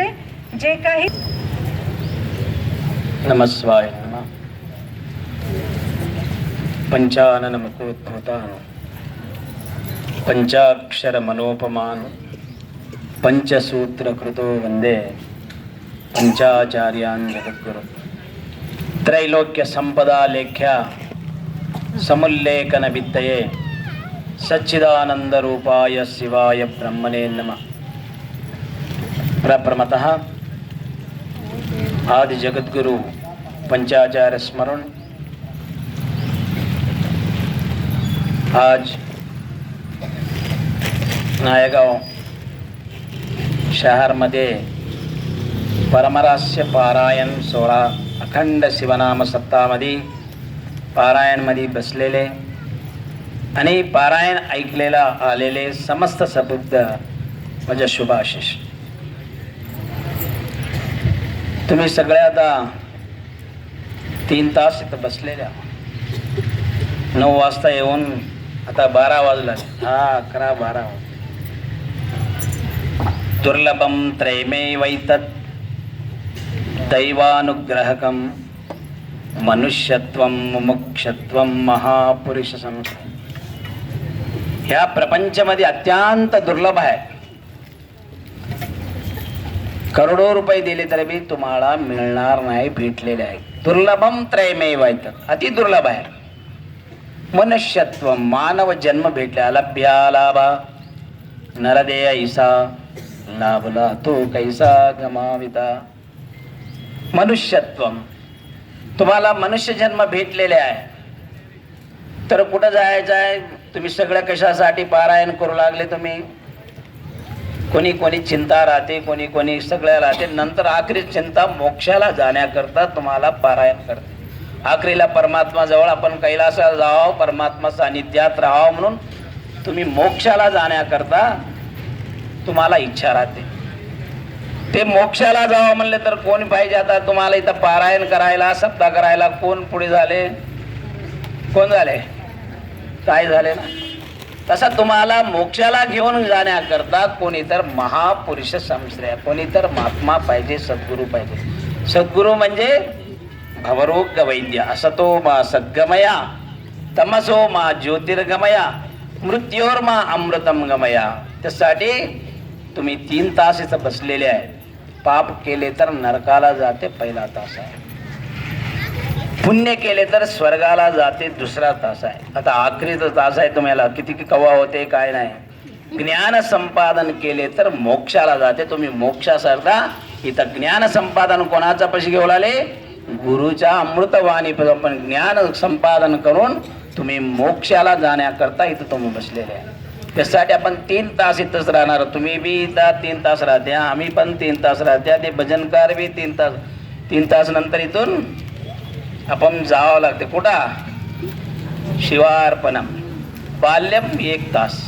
म्हणजे जे काही नमस्वाय नमः पंचानन मुखोद्भूतान् पंचाक्षर मनोपमान् पंचसूत्रकृतो वन्दे पंचाचार्यान् जगद्गुरु त्रैलोक्य संपदा लेख्या समुल्लेखन वित्तये सच्चिदानंदरूपाय शिवाय ब्रह्मणे नमः प्रप्रमतः आदि जगद्गुरु पंचाचार्य स्मरण आज नायगाव शहरमध्ये परमरास्य पारायण सोळा अखंड शिवनाम सप्तामध्ये पारायणमध्ये बसलेले आणि पारायण ऐकलेला आलेले समस्त सबुद्ध म्हणजे शुभाशिष. तुम्ही सगळ्या आता तीन तास इथं बसलेल्या नऊ वाजता येऊन आता बारा वाजला. हा अकरा बारा दुर्लभम त्रैमे वैतत दैवानुग्रहकम मनुष्यत्व मुमुक्षत्व महापुरुष संस्था ह्या प्रपंचमध्ये अत्यंत दुर्लभ आहे. करोडो रुपये दिले तरी बी तुम्हाला मिळणार नाही भेटलेले आहे. दुर्लभम त्रयमेव अति दुर्लभ आहे. मनुष्यत्व मानव जन्म भेटला लभ्या लाभा. नरदेय ऐसा लाभला तो कैसा गमाविता. मनुष्यत्व तुम्हाला मनुष्य जन्म भेटलेले आहे. तर कुठं जायचं आहे? तुम्ही सगळं कशासाठी पारायण करू लागले तुम्ही? कोणी कोणी चिंता राहते कोणी कोणी सगळ्या राहते. नंतर आखरी चिंता मोक्षाला जाण्याकरता तुम्हाला पारायण करते. आखरीला परमात्मा जवळ आपण कैलासाला जावं परमात्मा सानिध्यात राहावं म्हणून तुम्ही मोक्षाला जाण्याकरता तुम्हाला इच्छा राहते. ते मोक्षाला जावं म्हणले तर कोण पाहिजे आता? तुम्हाला इथं पारायण करायला सप्ताह करायला कोण पुढे झाले? कोण झाले? काय झाले ना? तसा तुम्हाला मोक्षाला घेऊन जाण्याकरता कोणी तर महापुरुष संश्रय कोणी तर महात्मा पाहिजे सद्गुरू पाहिजे. सद्गुरू म्हणजे भवरोग वैद्य. असतो मा सद्गमया तमसो मा ज्योतिर्गमया मृत्योर मा अमृतम गमया. त्यासाठी तुम्ही तीन तास इथं बसलेले आहे पाप केले तर नरकाला जाते पहिला तास आहे. पुण्य केले तर स्वर्गाला जाते दुसरा तास आहे. आता आखरीचा तास आहे तुम्हाला. किती की कवा होते काय नाही. ज्ञान संपादन केले तर मोक्षाला जाते. तुम्ही मोक्षासारखा इथं ज्ञान संपादन कोणाचा पैसे घेऊन आले गुरुच्या अमृतवाणी पण ज्ञान संपादन करून तुम्ही मोक्षाला जाण्याकरता इथं तुम्ही बसलेले आहे. त्यासाठी आपण तीन तास इथंच राहणार. तुम्ही बी इथं तीन तास राहत्या आम्ही पण तीन तास राहत्या. ते भजनकार बी तीन तास तीन तास नंतर इथून आपण जावं लागते. कुठं? शिवार्पणम. बाल्यम एक तास.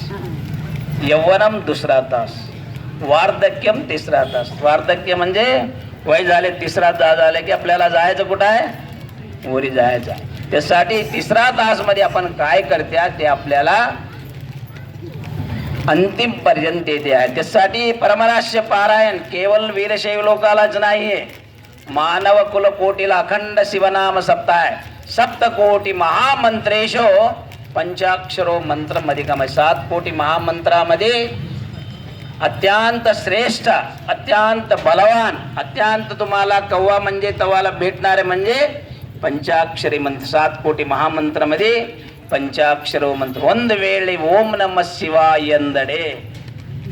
यौवनम दुसरा तास. वार्धक्यम तिसरा तास. वार्धक्य म्हणजे वय झाले तिसरा तास झाले की आपल्याला जायचं कुठं आहे? वरी जायचं. आहे त्यासाठी तिसरा तासमध्ये आपण काय करत्या? ते आपल्याला अंतिम पर्यंत येते आहे. त्यासाठी परमराश्य पारायण केवळ वीरशैव लोकालाच आहे मानव कुल कोटीला अखंड शिवनाम सप्ताह सप्तकोटी महामंत्रेशो पंचाक्षरो मंत्र मध्ये कमाय सात कोटी महामंत्रामध्ये अत्यंत श्रेष्ठ अत्यंत बलवान अत्यंत तुम्हाला कव्वा म्हणजे तवाला भेटणारे म्हणजे पंचाक्षरी मंत्र सात कोटी महामंत्रामध्ये पंचाक्षरो मंत्र ಒಂದು ವೇಳೆ ಓಂ ನಮ ಶಿವಾಯ ಎಂದಡೆ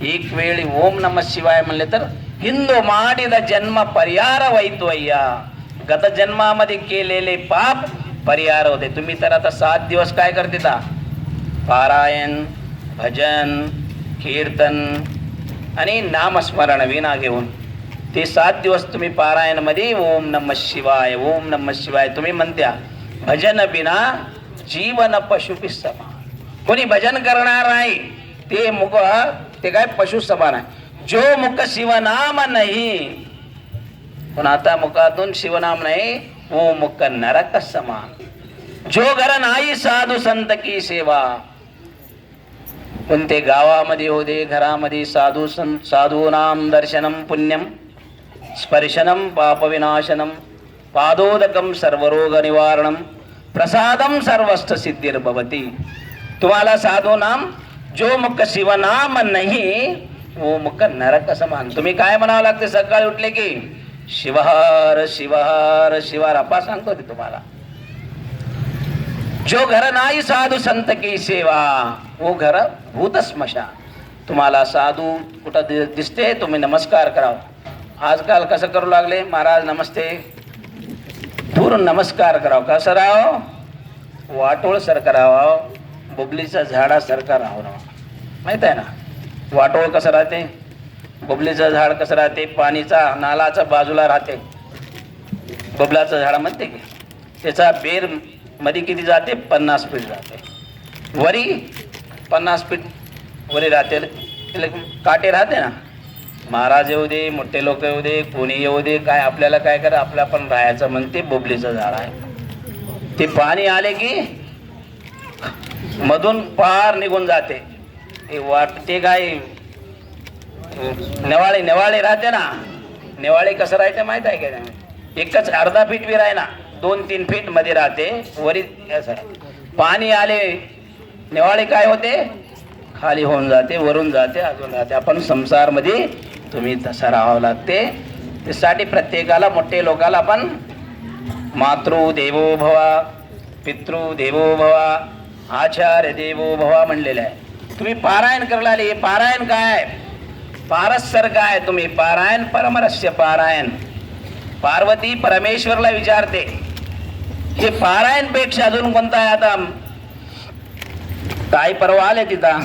एक वेळी ओम नम शिवाय म्हणले तर हिंदू ಮಾಡಿದ जन्म परिहारवायतो अय्या गत जन्मामध्ये केलेले पाप परिहार होते तुम्ही तर आता सात दिवस काय करते ता पारायण भजन कीर्तन आणि नामस्मरण विना घेऊन ते सात दिवस तुम्ही पारायणमध्ये ओम नम शिवाय ओम नम शिवाय तुम्ही म्हणत्या भजन बिना जीवन पशुपी समान कोणी भजन करणार नाही ते मुख ते काय पशु समान आहे. जो मुख शिवनाम नाही पण आता मुखातून शिवनाम नाही वो मुख नरक समान. जो घर नाही साधू संत की सेवा. पण ते गावामध्ये होते घरामध्ये साधू संत साधूनाम दर्शनम पुण्यम स्पर्शनम पापविनाशनम पादोदकम सर्वरोग निवारणम प्रसादम सर्वस्त सिद्धिर्भवती. तुम्हाला साधू नाम जो मुख शिवनाम नाही वो मुख नरक समान. तुम्ही काय म्हणावं लागते सकाळी उठले की? शिवहार शिवहार शिवार अपा सांगतो ते तुम्हाला. जो घर नाही साधू संत की सेवा वो घर भूत स्मशा तुम्हाला साधू कुठं दिसते? तुम्ही नमस्कार कराव. आजकाल कसं करू लागले? महाराज नमस्ते. पूर्ण नमस्कार करावं. कसं राहावं वाटोळ सारखं बुबलीचा झाडा झाडासारखं राहावं माहीत आहे ना? वाटोळ कसं राहते? बुबलीचं झाड कसं राहते? पाणीचा नालाचा बाजूला राहते. बबलाचं झाड म्हणते की त्याचा बेरमध्ये किती जाते? पन्नास फीट जाते. वरी पन्नास फीट वरी राहते. काटे राहते ना? महाराज येऊ दे मोठे लोक येऊ दे कोणी येऊ दे काय आपल्याला काय करा आपल्या पण राहायचं म्हणते बोबलीचं झाड आहे. ते पाणी आले की मधून पार निघून जाते. ते वाटते काय नेवाळे नेवाळे राहते ना नेवाळे कसं राहते माहीत आहे का नाही? एकच अर्धा फीट बी राही ना दोन तीन फीटमध्ये राहते वरी असं पाणी आले नेवाळे काय होते खाली होऊन जाते वरून जाते अजून जाते आपण संसारमध्ये तुम्ही तसं राहावं लागते त्यासाठी प्रत्येकाला मोठे लोकाला आपण मातृ देवो भवा पितृ देवो भवा आचार्य देवो भवा म्हणलेलं आहे तुम्ही पारायण करायला आले हे पारायण काय? पारस्सर काय तुम्ही. पारायण परमरस्य पारायण. पार्वती परमेश्वरला विचारते हे पारायणपेक्षा अजून कोणता आहे आता? ताई परवा आले तिथं.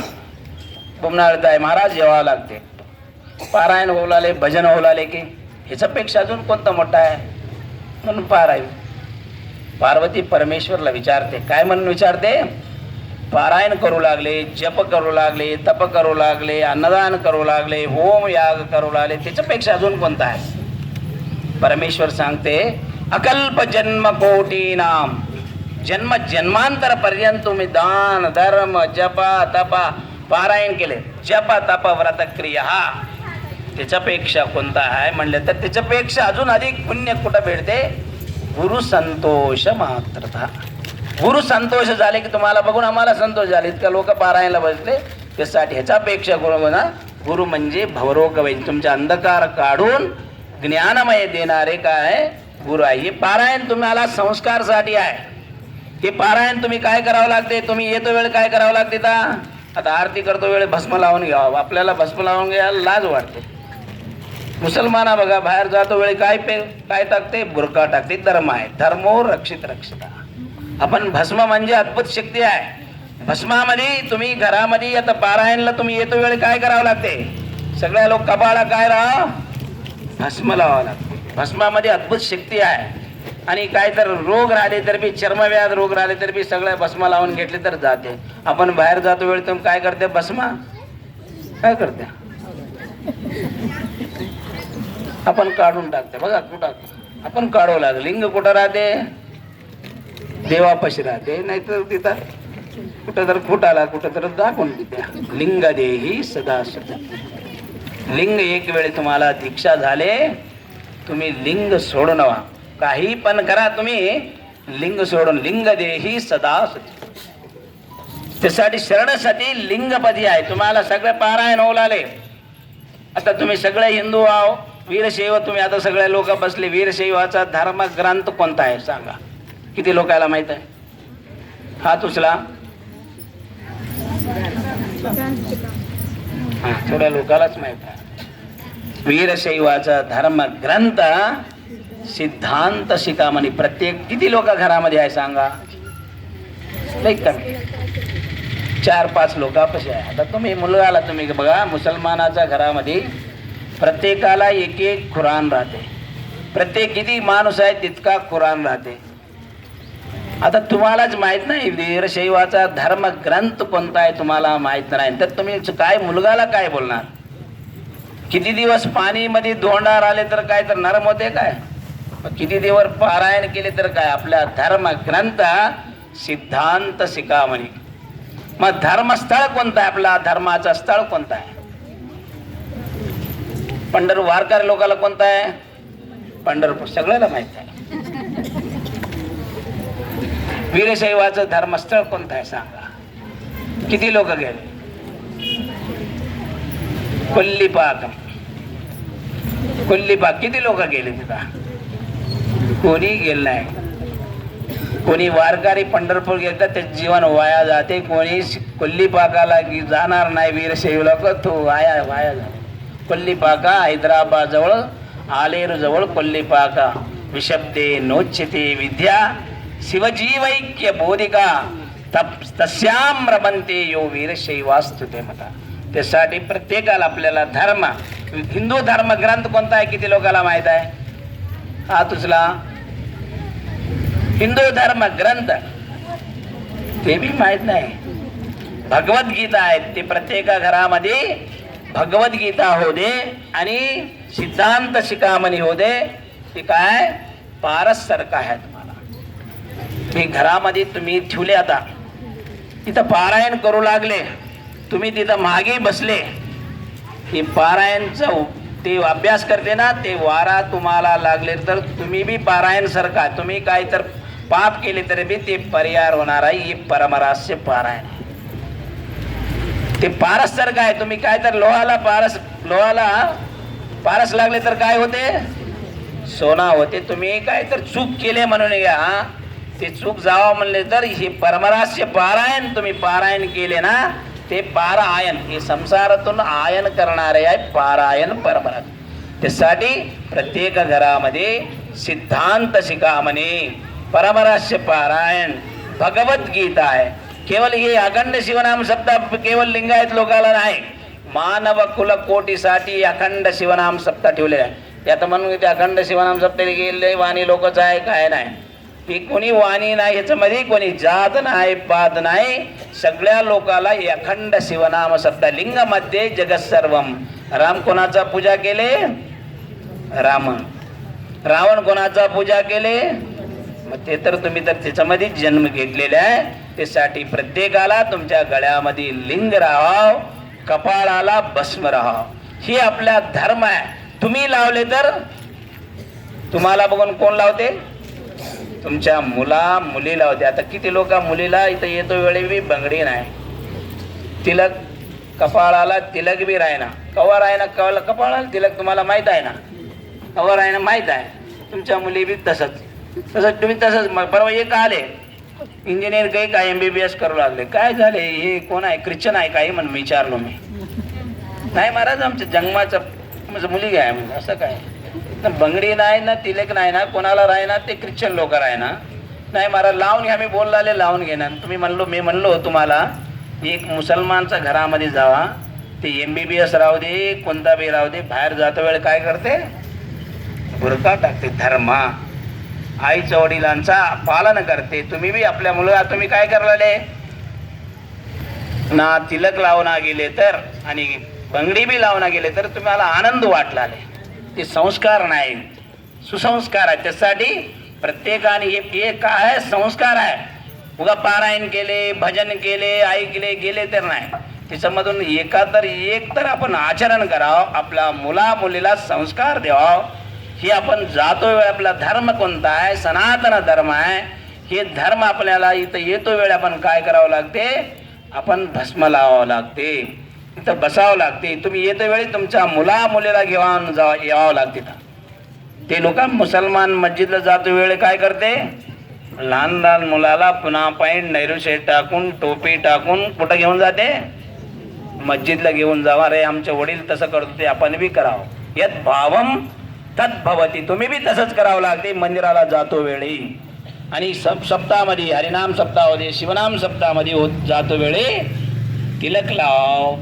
बुमनाळ ताई महाराज जेवावं लागते. पारायण होऊ लागले भजन होऊ लागले की ह्याच्यापेक्षा अजून कोणता मोठा आहे? म्हणून पारायण. पार्वती परमेश्वरला विचारते. काय म्हणून विचारते? पारायण करू लागले जप करू लागले तप करू लागले अन्नदान करू लागले होम याग करू लागले त्याच्यापेक्षा अजून कोणता आहे परमेश्वर सांगते अकल्प जन्म कोटी नाम जन्म जन्मांतर पर्यंत तुम्ही दान धर्म जपा तपा पारायण केले जप तप व्रत क्रिया त्याच्यापेक्षा कोणता आहे म्हणलं तर त्याच्यापेक्षा अजून अधिक पुण्य कुठं भेटते गुरु संतोष मात्रता गुरु संतोष झाले की तुम्हाला बघून आम्हाला संतोष झाले. इतका लोक पारायणला बसले. त्यासाठी ह्याच्यापेक्षा गुरु म्हणा गुरु म्हणजे भवरोग तुमचे अंधकार काढून ज्ञानमय देणारे काय? गुरु आहे. हे पारायण तुम्हाला संस्कारसाठी आहे. हे पारायण तुम्ही काय करावं लागते? तुम्ही येतो वेळ काय करावं लागते का आता आरती करतो वेळ भस्म लावून घ्यावा. आपल्याला भस्म लावून घ्यायला लाज वाटते. मुसलमाना बघा बाहेर जातो वेळी काय पे काय टाकते? बुरका टाकते. धर्म आहे. धर्मो रक्षित रक्षिता. आपण भस्म म्हणजे अद्भुत शक्ती आहे. भस्मामध्ये तुम्ही घरामध्ये आता पारायणला तुम्ही येतो वेळी काय करावं लागते? सगळ्या लोक कपाळा काय राहा भस्म लावावं लागते. भस्मामध्ये अद्भुत शक्ती आहे. आणि काय तर रोग राहिले तर बी चर्मव्याध रोग राहिले तर बी सगळ्या भस्म लावून घेतले तर जाते. आपण बाहेर जातो वेळी तुम्ही काय करते भस्मा? काय करते? आपण काढून टाकते. बघा कुठं आपण काढू लागलं. लिंग कुठं राहते? देवापाशी राहते. नाहीतर तिथं कुठं तर फुटाला कुठं तर दाखवून देते. लिंग देही सदा सदा लिंग एक वेळ तुम्हाला दीक्षा झाले तुम्ही लिंग सोडून व्हा. काही पण करा तुम्ही लिंग सोडून. लिंग देही सदा त्यासाठी शरणसाठी लिंगपदी आहे. तुम्हाला सगळे पारायण होऊ लागले. आता तुम्ही सगळे हिंदू आहो. वीरशैव तुम्ही आता सगळे लोक बसले. वीरशैवाचा धर्म ग्रंथ कोणता आहे? सांगा. किती लोकायला माहीत आहे? हात उचला हा थोड्या लोकालाच माहीत आहे. वीरशैवाचा धर्म ग्रंथ सिद्धांत शिकामणी प्रत्येक किती लोक घरामध्ये आहे सांगा? लई कमी. चार पाच लोकांपाशी आहे? आता तुम्ही मुलगाला तुम्ही बघा मुसलमानाच्या घरामध्ये प्रत्येकाला एक एक खुरान राहते. प्रत्येक किती माणूस आहे तितका खुरान राहते. आता तुम्हालाच माहीत नाही वीरशैवाचा धर्म ग्रंथ कोणता आहे तुम्हाला माहीत नाही. तर तुम्ही काय मुलगाला काय बोलणार? किती दिवस पाणीमध्ये धोंडार आले तर काय तर नरम होते काय? किती दिवस पारायण केले तर काय? आपल्या धर्म ग्रंथ सिद्धांत शिकामणी मग धर्मस्थळ कोणतं आहे आपला? धर्माचं स्थळ कोणतं आहे? पंढर वारकरी लोकाला कोणता आहे? पंढरपूर. सगळ्याला माहीत आहे. वीरशैवाचं धर्मस्थळ कोणतं आहे सांगा? किती लोक गेले? कोल्लीपाक कोल्लीपाक किती लोक गेले तिथं? कोणी गेलं नाही. कोणी वारकरी पंढरपूर गेलं ते जीवन वाया जाते. कोणी कोल्लीपाकाला जाणार नाही वीरशैव लोक तो वाया वाया जाते. कोल्लीपाका हैदराबाद जवळ आलेर जवळ कोल्लीपाका विशब्दे नोच्यते विद्या शिवजीवैक्य बोधिका तप तस्याम रमंते यो वीरशैवास्तु ते मता त्यासाठी प्रत्येकाला आपल्याला धर्म हिंदू धर्म ग्रंथ कोणता आहे? किती लोकांना माहीत आहे? हा तुझला. हिंदू धर्म ग्रंथ ते बी माहीत नाही. भगवद्गीता आहेत ते प्रत्येका घरामध्ये भगवद्गीता हो दे आणि सिद्धांत शिकामणी हो दे ते काय? पारस सारखं आहे की घरामध्ये तुम्ही ठेवले आता. तिथं पारायण करू लागले. तुम्ही तिथं मागे बसले. ते पारायणचं ते अभ्यास करते ना ते वारा तुम्हाला लागले तर तुम्ही बी पारायण सरका. तुम्ही काय तर पाप केले तरी बी ते परिहार होणार आहे. ही परमरास्य पारायण. ते पारस सर आहे. तुम्ही काय तर लोहाला पारस लोहाला पारस लागले तर काय होते? सोना होते. तुम्ही काय तर चूक केले म्हणून घ्या ते चूक जावं म्हणले तर हे परमरास्य पारायण तुम्ही पारायण केले ना ते पारायण हे संसारातून आयन करणारे आहे पारायण परमरास त्यासाठी प्रत्येक घरामध्ये सिद्धांत शिका म्हणे परमरास्य पारायण भगवद्गीता आहे. केवळ हे अखंड शिवनाम शब्द केवळ लिंगायत लोकाला नाही मानव कुल कोटीसाठी अखंड शिवनाम शब्द ठेवले आहे यात म्हणून ते अखंड शिवनाम शब्द गेले वाणी लोकच आहे काय नाही. की कोणी वाणी नाही ह्याच्यामध्ये कोणी जात नाही पात नाही. सगळ्या लोकाला अखंड शिवनाम सप्ताह लिंगामध्ये जगत सर्वम. राम कोणाचा पूजा केले? राम रावण कोणाचा पूजा केले? मग ते तर तुम्ही तर त्याच्यामध्ये जन्म घेतलेले आहे. त्यासाठी प्रत्येकाला तुमच्या गळ्यामध्ये लिंग राहाव कपाळाला भस्म राहाव. ही आपला धर्म आहे. तुम्ही लावले तर? तुम्हाला बघून कोण लावते? तुमच्या मुला मुलीला होते. आता किती लोक मुलीला इथं येतो वेळी बी बंगडी नाही. तिलक कपाळाला तिलक बी राहना कवा आहे ना कपाळाला तिलक तुम्हाला माहीत आहे ना? कवा आहे ना माहीत आहे. तुमच्या मुली बी तसंच. तसंच तुम्ही तसंच. मग परवा एक आले. इंजिनियर काही काय एम बी बी एस करू लागले. काय झाले? हे कोण आहे? ख्रिश्चन आहे काही म्हणून विचारलो मी. नाही महाराज आमच्या जन्माचं म्हणजे मुली आहे म्हणजे असं काय? बंगडी नाही ना तिलक नाही ना कोणाला राही ना ते ख्रिश्चन लोक राही ना. नाही मला लावून घ्या मी बोललाले लावून घेणार तुम्ही म्हणलो मी म्हणलो तुम्हाला एक मुसलमानच्या घरामध्ये जावा. ते एम बी बी एस राहू दे कोणता बी राहू दे बाहेर जातो वेळ काय करते? बुरका टाकते धर्मा. आईच्या वडिलांचा पालन करते. तुम्ही बी आपल्या मुलगा तुम्ही काय करलाले ना तिलक लावून गेले तर आणि बंगडी बी लावून गेले तर तुम्हाला आनंद वाटलाले. ते संस्कार नाही. सुसंस्कार आहे. त्यासाठी प्रत्येकाने एक एक आहे? संस्कार आहे. उगा पारायण केले भजन केले ऐकले गेले तर नाही. त्याच्यामधून एका तर एक तर आपण आचरण करावं. आपल्या मुला मुलीला संस्कार द्यावा. हे आपण जातो वेळ आपला धर्म कोणता आहे? सनातन धर्म आहे. हे धर्म आपल्याला इथं येतो वेळ आपण काय करावं लागते? आपण भस्म लावावं लागते. इथं बसावं लागते. तुम्ही येते वेळी तुमच्या मुला मुलीला घेऊन जावा यावं लागते ते लोक मुसलमान मस्जिदला जातो वेळ काय करते? लहान लहान मुलाला पुन्हा पाईन नेहरू टाकून टोपी टाकून कुठं घेऊन जाते? मस्जिदला घेऊन जावा. रे आमचे वडील तसं करतो ते आपण बी करावं. यत भावम तद्भवती तुम्ही बी तसंच करावं लागते मंदिराला जातो वेळी. आणि सप सप्ताहामध्ये हरिनाम सप्ताहामध्ये शिवनाम सप्ताहामध्ये होत जातो वेळी. तिलक लाव.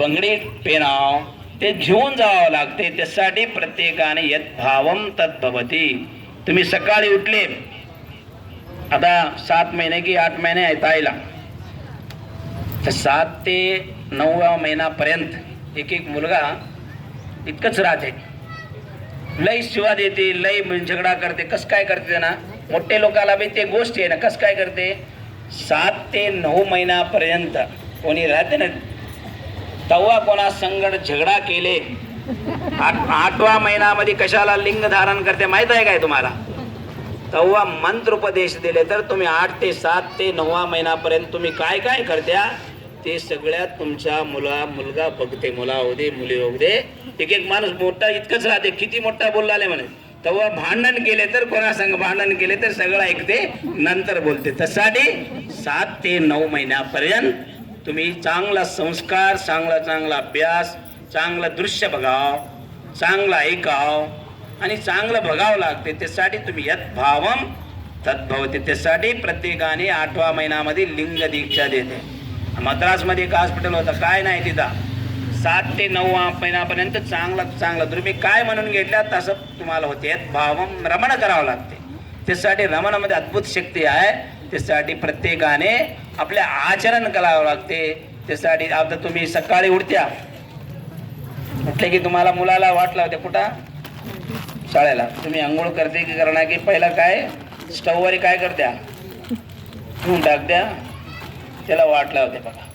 बंगडी पेनाव ते घेऊन जावं लागते. त्यासाठी प्रत्येकाने यत भावम तद्भवती तुम्ही सकाळी उठले. आता सात महिने की आठ महिने आहेत आईला. तर सात ते नवव्या महिन्यापर्यंत एक एक मुलगा इतकंच राहते. लई शिवा देते लई झगडा करते. कस काय करते ना? मोठे लोकाला बी ते गोष्टी आहे ना कस काय करते? सात ते नऊ महिन्यापर्यंत कोणी राहते ना तेव्हा कोणा संगड झगडा केले? आठ आठवा महिन्यामध्ये कशाला लिंग धारण करते माहीत आहे काय तुम्हाला? तेव्हा मंत्रोपदेश दिले तर तुम्ही आठ ते सात ते नववा महिन्यापर्यंत तुम्ही काय काय करत्या? ते सगळ्यात तुमच्या मुला मुलगा बघते मुला होऊ दे मुली होऊ दे. एक एक माणूस मोठा इतकंच राहते किती मोठा बोलला म्हणे. तेव्हा भांडण केले तर कोणा संग भांडण केले तर सगळं ऐकते नंतर बोलते. त्यासाठी सात ते नऊ महिन्यापर्यंत तुम्ही चांगला संस्कार चांगला चांगला अभ्यास चांगलं दृश्य बघाव चांगलं ऐकाव आणि चांगलं बघावं लागते त्यासाठी तुम्ही यत भावम तद्भवते त्यासाठी प्रत्येकाने आठवा महिन्यामध्ये लिंग दीक्षा देते. मद्रासमध्ये एक हॉस्पिटल होतं काय नाही तिथं. सात ते नऊ महिन्यापर्यंत चांगलं चांगलं. तुम्ही काय म्हणून घेतल्या तसं तुम्हाला होते. यत भावम रमण करावं लागते. त्यासाठी रमणामध्ये अद्भुत शक्ती आहे. त्यासाठी प्रत्येकाने आपले आचरण करावं लागते. त्यासाठी आता तुम्ही सकाळी उठत्या. उठले की तुम्हाला मुलाला वाटलं होते कुठं? शाळेला. तुम्ही आंघोळ करते की करणार की पहिला काय? स्टववर काय करत्या? ठेवून टाक द्या त्याला वाटलं होते बघा.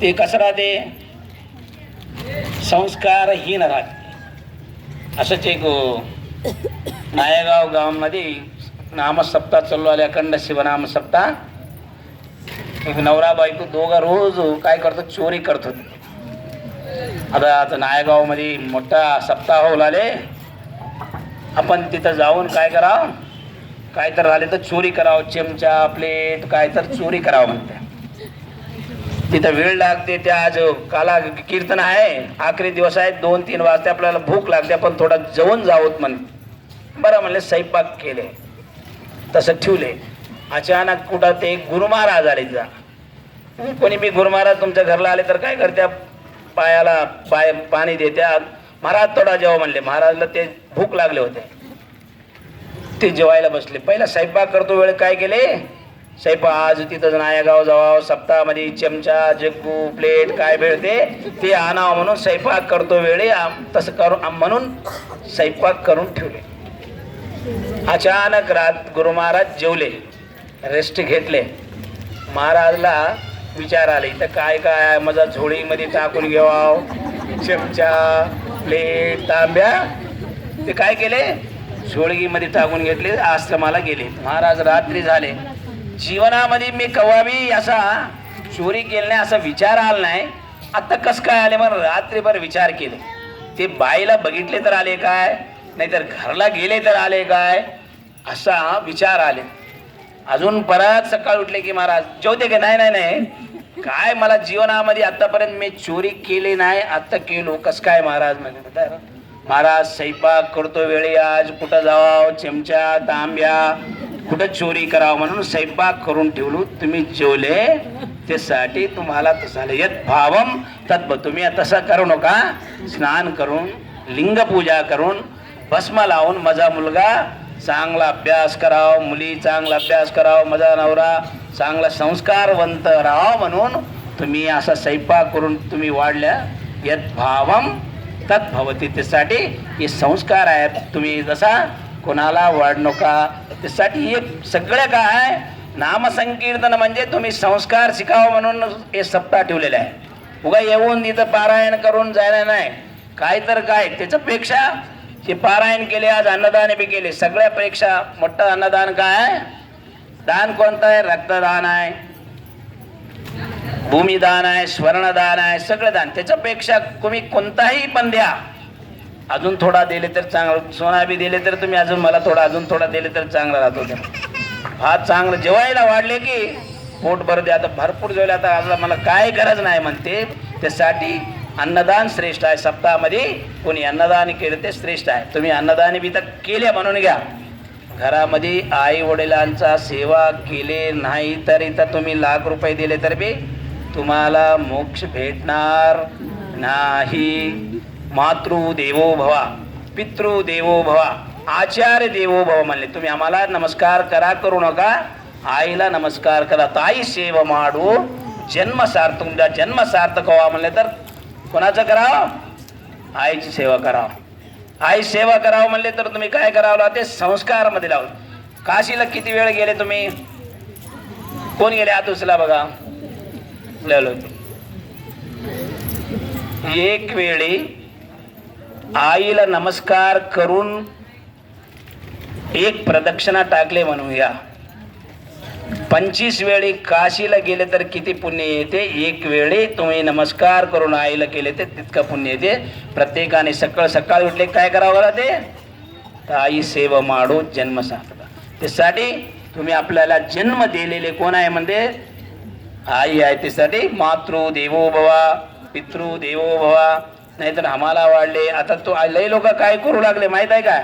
ते कसं राहते? संस्कारहीन राहते. असंच एक नायगाव गावामध्ये नामसप्ताह चालू आले अखंड शिवनाम सप्ताह नवरा बायको दोघं रोज काय करतो? चोरी करतो. आता आता नायगावमध्ये मोठा सप्ताह होऊ आले. आपण तिथं जाऊन काय करावं? काय तर झाले तर चोरी करावं. चिमचा प्लेट काय तर चोरी करावं म्हणते. तिथं वेळ लागते. त्या आज काला कीर्तन आहे. आखरी दिवस आहे. दोन तीन वाजता आपल्याला भूक लागते. आपण थोडा जेवण जावत म्हण. बरं म्हणले स्वयंपाक केले. तसं ठेवले. अचानक कुठं ते गुरु महाराज आले जा कोणी मी गुरु महाराज तुमच्या घरला आले तर काय करत्या? पायाला पाय पाणी देत्या. महाराज थोडा जेव्हा म्हणले महाराजला ते भूक लागले होते. ते जेवायला बसले. पहिला स्वयंपाक करतो वेळ काय केले? स्वयंपाक आज तिथं नायागाव जावा सप्ताहामध्ये चमचा जग्गू प्लेट काय भेटते ते आणावं म्हणून स्वयंपाक करतो वेळी. तसं करून म्हणून स्वयंपाक करून ठेवले. अचानक रात गुरु महाराज जेवले. रेस्ट घेतले. महाराजला विचार आले इथं काय काय? आहे माझा झोळीमध्ये टाकून घेवाव. चमचा प्लेट तांब्या. ते काय केले? झोळगीमध्ये टाकून घेतले आश्रमाला गेले. महाराज रात्री झाले. जीवनामध्ये मी कवाबी असा चोरी केली नाही असा विचार आला नाही. आत्ता कसं काय आले? मग रात्रीभर विचार केले. ते बाईला बघितले तर आले काय? नाहीतर घरला गेले तर आले काय? असा विचार आले. अजून परत सकाळ उठले की महाराज. जेवते की नाही नाही नाही. काय मला जीवनामध्ये आतापर्यंत मी चोरी केली नाही आता केलो. कस काय महाराज म्हणजे तर महाराज स्वयंपाक करतो वेळी आज. कुठं जावाव चिमच्या तांब्या कुठं चोरी करावं म्हणून स्वयंपाक करून ठेवलो. तुम्ही जेवले त्यासाठी तुम्हाला तसं येत भावम तत्व तुम्ही तसं करू नका. स्नान करून लिंगपूजा करून भस्म लावून माझा मुलगा चांगला अभ्यास करावं मुली चांगला अभ्यास करावं माझा नवरा चांगला संस्कारवंत राहावं म्हणून तुम्ही असा स्वयंपाक करून तुम्ही वाढल्या. यत भावम तत्भवती त्यासाठी हे संस्कार आहेत. तुम्ही जसा कोणाला वाढ नका त्यासाठी हे सगळं काय आहे? नामसंकीर्तन म्हणजे तुम्ही संस्कार शिकावं म्हणून हे सप्ताह ठेवलेलं आहे. उगा येऊन इथं पारायण करून जायला नाही. काय तर काय त्याच्यापेक्षा हे पारायण केले आज अन्नदान बी केले. सगळ्यापेक्षा मोठं अन्नदान काय आहे? दान कोणतं आहे? रक्तदान आहे. भूमिदान आहे स्वर्णदान आहे सगळं दान. त्याच्यापेक्षा तुम्ही कोणताही पण द्या. अजून थोडा दिले तर चांगलं. सोना बी दिले तर तुम्ही अजून मला थोडा अजून थोडा दिले तर चांगला राहतो हा चांगलं जेवायला वाढले की पोट भर द्या. आता भरपूर जेवले आता आज मला काय गरज नाही म्हणते. त्यासाठी अन्नदान श्रेष्ठ आहे. सप्ताहामध्ये कोणी अन्नदान केलं ते श्रेष्ठ आहे. तुम्ही अन्नदान बी तर केले म्हणून घ्या. घरामध्ये आई वडिलांचा सेवा केले नाही तर इथं तुम्ही लाख रुपये दिले तर बी तुम्हाला मोक्ष भेटणार नाही. मातृ देवो भवा पितृ देवो भवा आचार्य देवो भव म्हणले. तुम्ही आम्हाला नमस्कार करा करू नका. आईला नमस्कार करा. ताई सेवा माडू. जन्म सार्थ तुमचा जन्म सार्थक व्हा म्हणले तर कोणाचं करावं? आईची सेवा करावं. आई सेवा करावं म्हणले तर तुम्ही काय करावं ते संस्कारमध्ये लावलं काशीला किती वेळ गेले तुम्ही? कोण गेले? आतुसला बघा. लिहिलं एक वेळी आईला नमस्कार करून एक प्रदक्षिणा टाकले म्हणूया. पंचवीस वेळी काशीला गेले तर किती पुण्य येते? एक वेळी तुम्ही नमस्कार करून आईला केले ते तितकं पुण्य येते. प्रत्येकाने सकाळ सकाळी उठले काय करावं लागते आई सेवा माडो जन्म साधला त्यासाठी तुम्ही आपल्याला जन्म दिलेले कोण आहे म्हणजे? आई आहे त्यासाठी मातृ देवो भवा पितृ देवो भवा. नाहीतर आम्हाला वाढले. आता तो लई लोक काय करू लागले माहीत आहे का?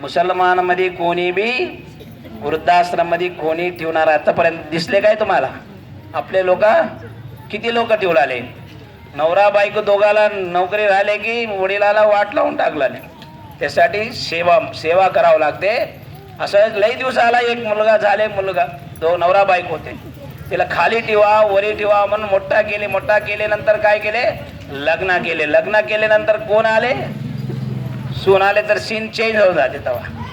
मुसलमानमध्ये कोणी बी वृद्धाश्रममध्ये कोणी ठेवणार आतापर्यंत दिसले काय तुम्हाला? आपले लोक किती लोक आले? नवरा बायको दोघाला नोकरी राहिले की वडिलाला वाट लावून टाकलाले त्यासाठी सेवा सेवा करावं लागते. असं लई दिवस आला एक मुलगा झाले मुलगा दो नवरा बायको होते. तिला खाली ठेवा वरी ठेवा म्हणून मोठा केले मोठा केले नंतर काय केले? लग्न केले. लग्न केल्यानंतर कोण आले? सून आले तर सीन चेंज होऊन जाते तेव्हा.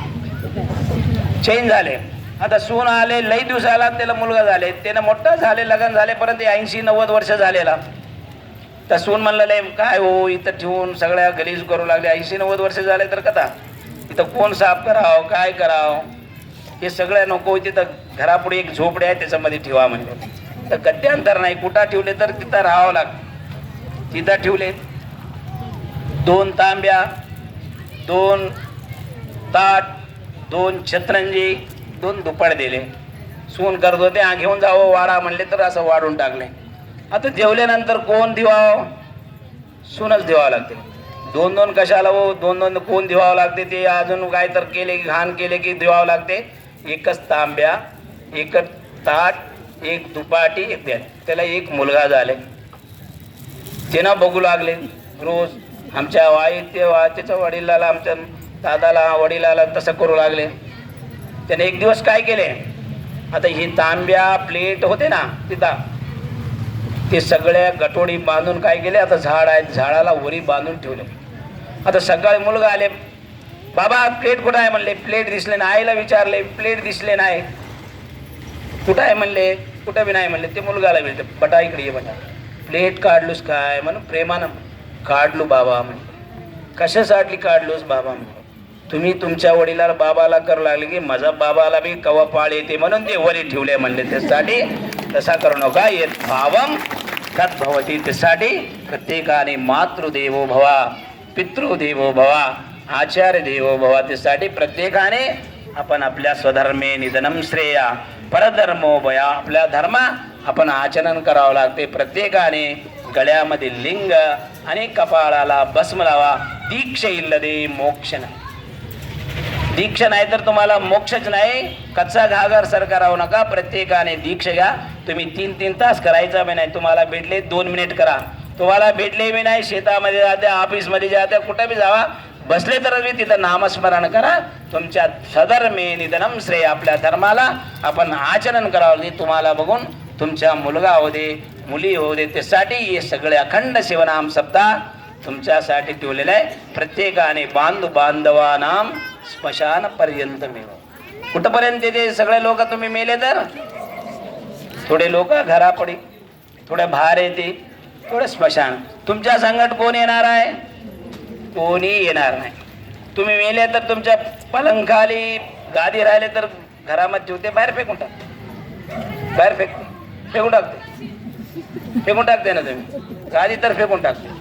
चेंज झाले. आता सून आले लई दिवसाला त्याला मुलगा झाले. त्यानं मोठं झाले लग्न झाले ऐंशी नव्वद वर्ष झालेला. तर सून म्हणलं लय काय हो इथं ठेवून सगळ्या गलीज करू लागले. ऐंशी नव्वद वर्ष झाले तर कथा. इथं कोण साफ करावं काय करावं? हे सगळ्या नको तिथं घरापुढे एक झोपडे आहे त्याच्यामध्ये ठेवा म्हणजे तर गद्यांतर नाही कुठं ठेवले तर तिथं राहावं लाग तिथं ठेवले. दोन तांब्या दोन ताट दोन छत्रंजी दोन दुपाड दिले. सून करत होते हा घेऊन जावं वाडा म्हणले तर असं वाढून टाकले. आता जेवल्यानंतर कोण दिवावं? सूनच दिवावं लागते. दोन दोन कशाला हो? दोन दोन कोण दिवावं लागते? ते अजून काय तर केले की घाण केले की दिवावं लागते. एकच तांब्या एकच ताट एक दुपाटी एक द्या त्याला एक मुलगा झाले. त्यानं बघू लागले. रोज आमच्या वाई ते वा त्याच्या वडिलाला आमच्या दादाला वडिलाला तसं करू लागले. त्याने एक दिवस काय केले? आता ही तांब्या प्लेट होते ना तिथं ते सगळ्या गटोडी बांधून काय केले? आता झाड आहेत झाडाला वरी बांधून ठेवले. आता सकाळी मुलगा आले. बाबा प्लेट कुठं आहे म्हणले? प्लेट दिसले नाही. आईला विचारले प्लेट दिसले नाही. कुठं आहे म्हणले? कुठं बी नाही म्हणले. ते मुलगाला मिळते बटा इकडे ये बटा. प्लेट काढलूस काय? म्हणून प्रेमानं काढलो बाबा म्हणले. कशासाठी काढलोस बाबा म्हणजे तुम्ही तुमच्या वडिलाला बाबाला करू लागले की माझा बाबाला बी कवा पाळ येते म्हणून ते वरी ठेवले म्हणले त्यासाठी तसा करू नका येत भावम तत् भवती त्यासाठी प्रत्येकाने मातृदेवो भवा पितृदेवो भवा आचार्य देवो भवा त्यासाठी प्रत्येकाने आपण आपल्या स्वधर्मे निधनम श्रेया परधर्मो भया आपल्या धर्मा आपण आचरण करावं लागते. प्रत्येकाने गळ्यामध्ये लिंग आणि कपाळाला भस्म लावा दीक्ष इल्लदे मोक्ष नाही दीक्षा नाही तर तुम्हाला मोक्षच नाही. कच्चा घागर सर करावं नका. प्रत्येकाने दीक्षा घ्या. तुम्ही तीन तीन तास करायचा बी नाही. तुम्हाला भेटले दोन मिनिट करा. तुम्हाला भेटले बी नाही शेतामध्ये जात्या ऑफिसमध्ये जात्या कुठं बी जावा. बसले तर बी तिथं नामस्मरण करा. तुमच्या सधर्मे निधनम श्रेय आपल्या धर्माला. आपण आचरण करावं तुम्हाला बघून तुमच्या मुलगा होऊ दे मुली होऊ दे त्यासाठी हे सगळे अखंड शिवनाम सप्ताह तुमच्यासाठी ठेवलेलं आहे. प्रत्येकाने बांधू बांधवानाम स्मशान पर्यंत मिळव कुठपर्यंत येते सगळे लोक तुम्ही मेले तर? थोडे लोक घरापडी थोडे भार येते थोडे स्मशान. तुमच्या संगत कोण येणार आहे? कोणी येणार नाही. तुम्ही मेले तर तुमच्या पलंखाली गादी राहिले तर घरामध्ये ठेवते बाहेर फेकून टाकते. बाहेर फेकते फेकून टाकते. फेकून टाकते ना तुम्ही. गादी तर फेकून टाकते.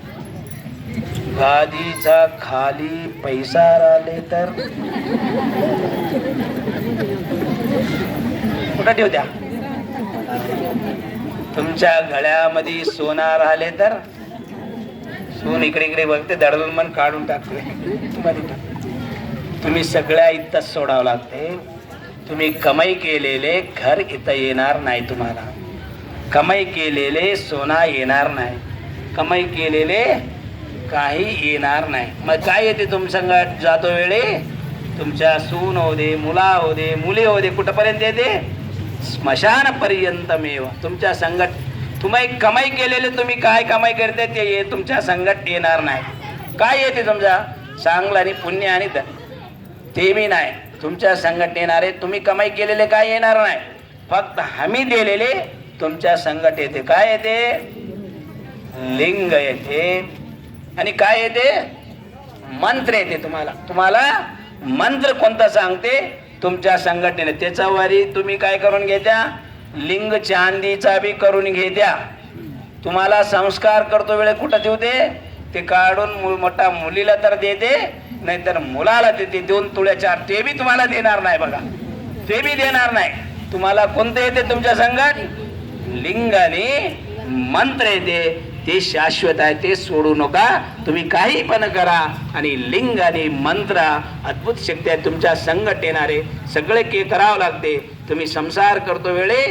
गादीचा खाली पैसा राहिले तर? कुठं ठेवत्या? तुमच्या गळ्यामध्ये सोना राहिले तर? सोन इकडे इकडे बघते दडवून मन काढून टाकते. तुम्ही सगळ्या इथंच सोडावं लागते. तुम्ही कमाई केलेले घर इथं येणार नाही तुम्हाला. कमाई केलेले सोना येणार नाही. कमाई केलेले काही येणार नाही. मग काय येते तुमच्या जातो वेळे? तुमच्या सून होऊ दे मुला होऊ दे मुली होऊ दे कुठंपर्यंत येते? स्मशानपर्यंत मेव तुमच्या संगत तुम्ही कमाई केलेले तुम्ही काय कमाई करते ते ये तुमच्या संगत येणार नाही. काय येते तुमचा चांगलं आणि पुण्य आणि द ते मी नाही. तुमच्या संगत येणारे तुम्ही कमाई केलेले काय येणार नाही. फक्त हमी दिलेले तुमच्या संगत येते. काय येते? लिंग येते. आणि काय येते? मंत्र येते तुम्हाला. तुम्हाला मंत्र कोणता सांगते? तुमच्या संघटनेने. त्याच्यावरी तुम्ही काय करून घेत्या? लिंग चांदीचा बी करून घेत्या. तुम्हाला संस्कार करतो वेळे कुठं ठेवते ते काढून मु- मोठा मुलीला तर देते नाहीतर मुलाला देते. दोन तुळ्याच्या ते बी तुम्हाला देणार नाही बघा. ते बी देणार नाही. तुम्हाला कोणतं येते तुमच्या संघात लिंग आणि मंत्र येते. ते शाश्वत आहे ते सोडू नका. तुम्ही काही पण करा आणि लिंग आणि मंत्र अद्भुत शक्ती आहे तुमच्या संगत येणारे. सगळे के करावं लागते. तुम्ही संसार करतो वेळे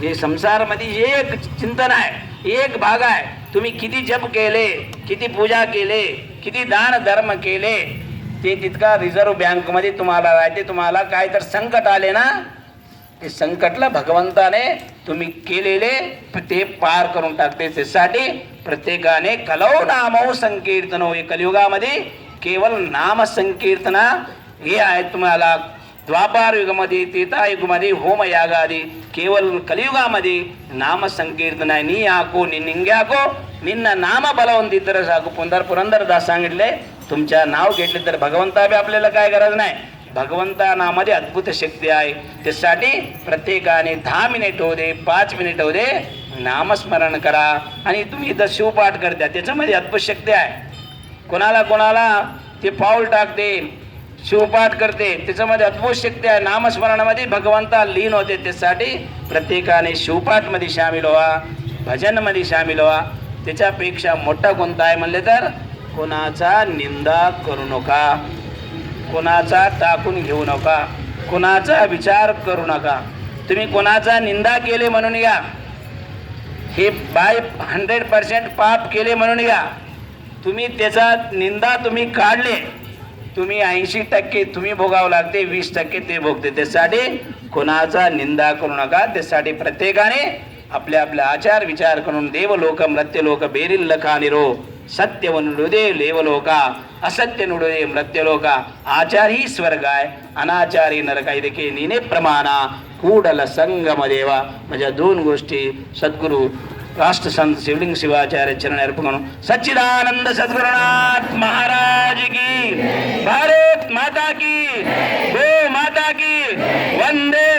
हे संसारमध्ये एक चिंतन आहे एक भाग आहे. तुम्ही किती जप केले किती पूजा केले किती दान धर्म केले ते तितका रिझर्व्ह बँकमध्ये तुम्हाला राहते. तुम्हाला काय तर संकट आले ना ते संकटला भगवंताने तुम्ही केलेले ते पार करून टाकते त्यासाठी प्रत्येकाने कलव नामो संकीर्तन हे कलियुगामध्ये केवळ नाम संकीर्तना हे आहे तुम्हाला द्वापार युगामध्ये त्रेतायुगामध्ये होम यागादी ಕೇವಲ ಕಲಿಯುಗಮದಿ ನಾಮ ಸಂಕೀರ್ತನ ನೀ ಯಾಕೋ ನಿನ್ನ ಹಿಂಗೆ ಯಾಕೋ ನಿನ್ನ ನಾಮ ಬಲ ಹೊಂದಿದ್ದರೆ ಸಾಕು पुंदर पुरंदरदास सांगितले तुमच्या नाव घेतले तर भगवंता बी आपल्याला काय गरज नाही भगवंता नामध्ये अद्भुत शक्ती आहे. त्यासाठी प्रत्येकाने दहा मिनिट होऊ दे पाच मिनिट होऊ दे नामस्मरण करा. आणि तुम्ही इथं शिवपाठ करता त्याच्यामध्ये अद्भुत शक्ती आहे. कोणाला कोणाला ते पाऊल टाकते शिवपाठ करते त्याच्यामध्ये अद्भुत शक्ती आहे. नामस्मरणामध्ये भगवंता लीन होते. त्यासाठी प्रत्येकाने शिवपाठमध्ये सामील व्हा भजनमध्ये सामील व्हा. त्याच्यापेक्षा मोठा कोणता आहे म्हणले तर कोणाचा निंदा करू नका. कोणाचा टाकून घेऊ नका कोणाचा विचार करू नका. तुम्ही कोणाचा निंदा केले म्हणून या. हे बाय हंड्रेड पर्सेंट पाप केले म्हणून या. तुम्ही त्याचा निंदा तुम्ही काढले. तुम्ही ऐंशी टक्के तुम्ही भोगावं लागते वीस टक्के ते भोगते. त्यासाठी कोणाचा निंदा करू नका. त्यासाठी प्रत्येकाने आपल्या आपल्या आचार विचार करून देवलोक मृत्यलोक बेरिल्लखा लखा निरो सत्य म्हणून लेव लेवलोका ಅಸತ್ಯ ನುಡುವೆ ಮೃತ್ಯಲೋಕ ಆಚಾರಿ ಸ್ವರ್ಗಾಯ अनाचारी नरक आहे देखील निने प्रमाणा कुडल संगम देवा. म्हणजे दोन गोष्टी सद्गुरू राष्ट्रसंत शिवलिंग शिवाचार्य चरण अर्पण म्हणून सच्चिदानंद सद्गुरुनाथ महाराज की भारत माता की गो माता की वंदे